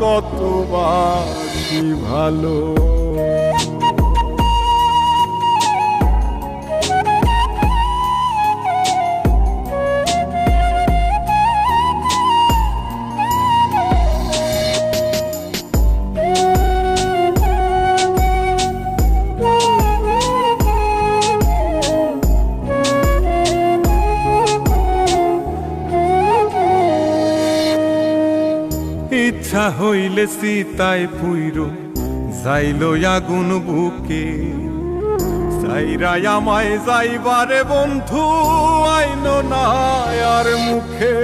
কত বাসি ভালো ইচ্ছা হইলে সীতায় পুইর, যাইল আগুন বুকে। আমায় যাইবারে বন্ধু, আইন না আর মুখে।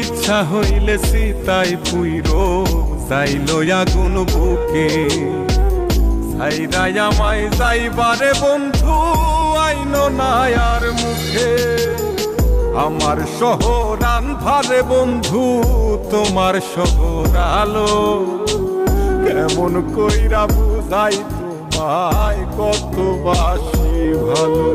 ইচ্ছা হইলে সীতায় পুইর, যাইল আগুন বুকে। সাইরাই আমায় যাইবারে বন্ধু আইন নায়ার মুখে। আমার শহর আন্ধারে বন্ধু, তোমার শহর আলো কেমন কইরা বুঝাই তোমায় কত বাসি ভালো।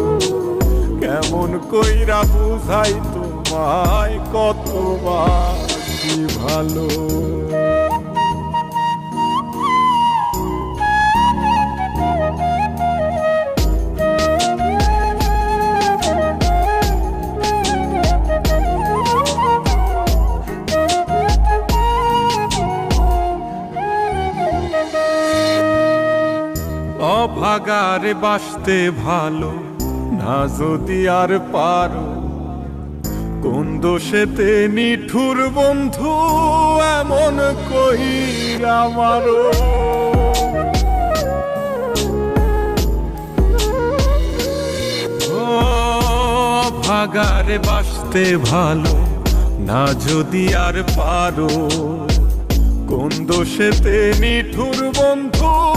কেমন কইরা বুঝাই তোমায় কত বাসি ভালো। অভাগারে বাসতে ভালো। না যদি আর পারো, কোন দোষেতে নিঠুর বন্ধু এমন কই আমারও। ভাগারে বাসতে ভালো। না যদি আর পারো, কোন দোষেতে নিঠুর বন্ধু